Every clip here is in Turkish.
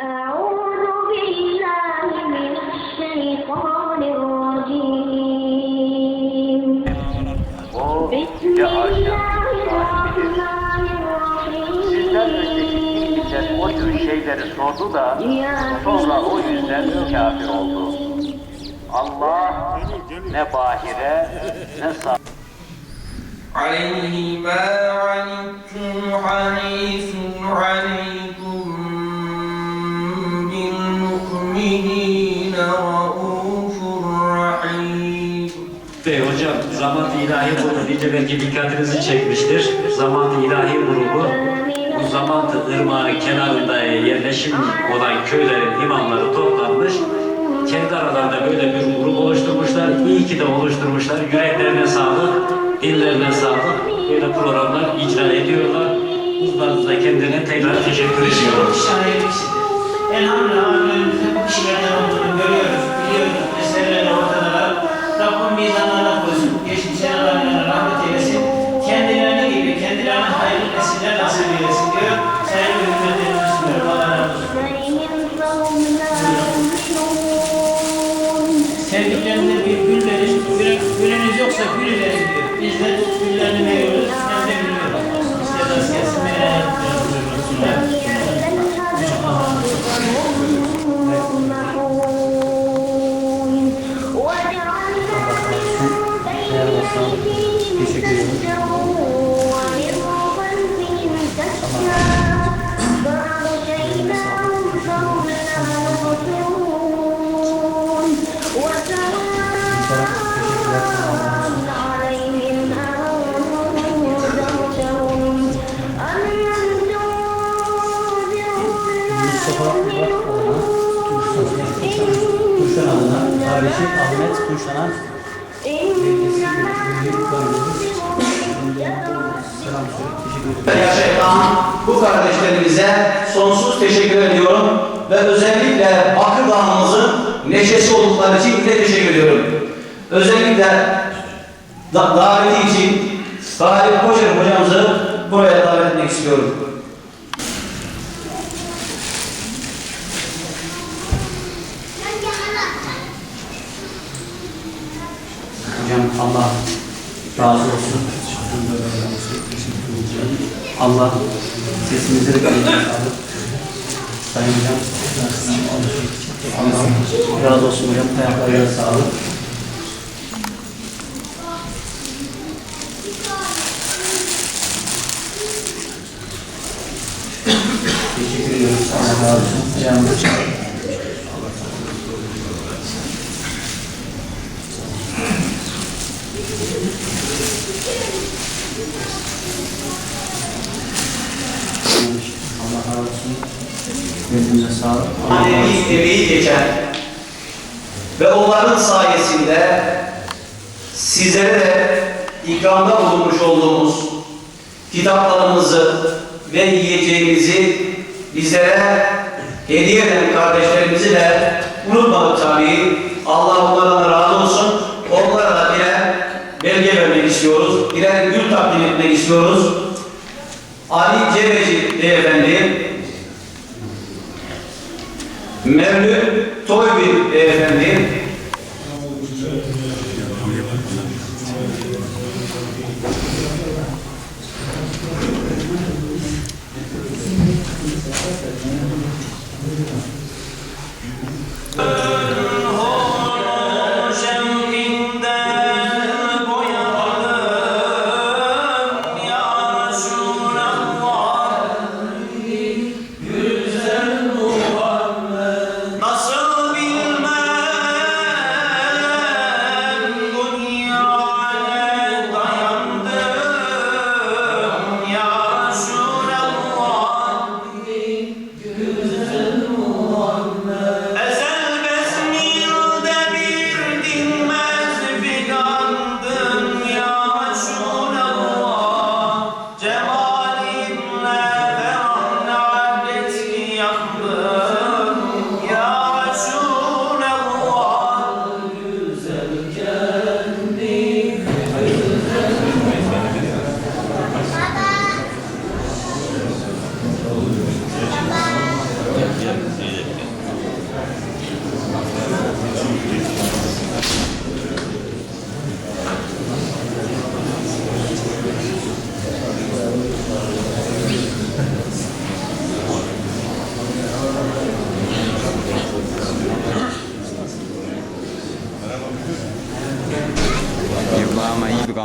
أعوذ بالله من الشيطان الرجيم O بسم yüce الله aşkın sahibidir. Sizden önceki الرحمن kimseler o tür الرحيم şeyleri sordu da sonra o yüzden kafir oldu. Allah ne bahire ne sağ عليه zaman ilahi grubu deyince belki dikkatinizi çekmiştir. zaman ilahi grubu bu ırmağı kenarında yerleşim olan köylerin imamları toplanmış. Kendi aralarında böyle bir grup oluşturmuşlar. İyi ki de oluşturmuşlar. Yüreklerine sağlık, dillerine sağlık. Böyle programlar icra ediyorlar. Huzurlarınızda kendilerine tekrar teşekkür ediyorum. Elhamdülillah önümüzde bu kişilerden olduğunu görüyoruz, biliyoruz. Meseleler ortadalar. sevdiklerine bir gül verir, gülen, güleniz yoksa gül verir diyor. Biz de güllerine veriyoruz. Tuşan adına bu kardeşlerimize sonsuz teşekkür ediyorum ve özellikle Bakır Dağımızın neşesi oldukları için de teşekkür ediyorum. Özellikle da daveti için Galip Koçer hocamızı buraya davet etmek istiyorum. Hocam Allah razı olsun. Allah sesimizi de alıp Sayın Hocam Allah razı olsun hocam. Ayaklarına sağlık. Teşekkür ediyoruz. Allah razı olsun. Hocam Allah razı olsun. Gönlünüze sağlık. Manevi emeği geçer ve onların sayesinde sizlere de ikramda bulunmuş olduğumuz kitaplarımızı ve yiyeceğimizi bizlere hediye eden kardeşlerimizi de unutmadık tabii. Allah onlardan razı olsun. Belge vermek istiyoruz. Birer gül takdim etmek istiyoruz. Ali Cebeci Beyefendi, Mevlüt Toybil Beyefendi,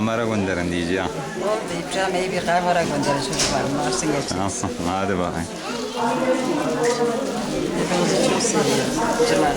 para gönderin diyeceğim. Oldu İbrahim'e bir kahvara gönderin çocuklarım varsın geçin. Tamam hadi bakayım. Hepinizi çok seviyorum. Cılar.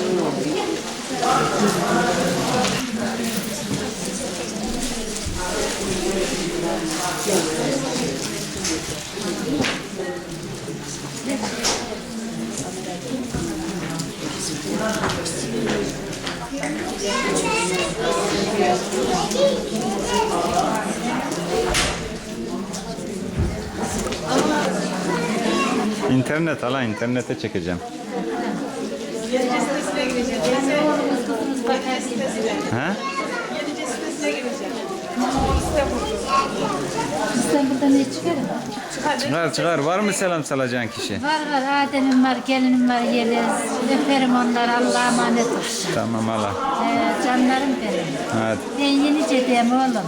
İnternet hala internete çekeceğim. He? Çıkarım? Çıkar çıkar. Var mı selam salacağın kişi? Var var Adem'im var, gelinim var Yeliz. Öperim onları Allah'a emanet olsun. Tamam hala. Ee, canlarım benim. Hadi. Ben yeni cediyim oğlum.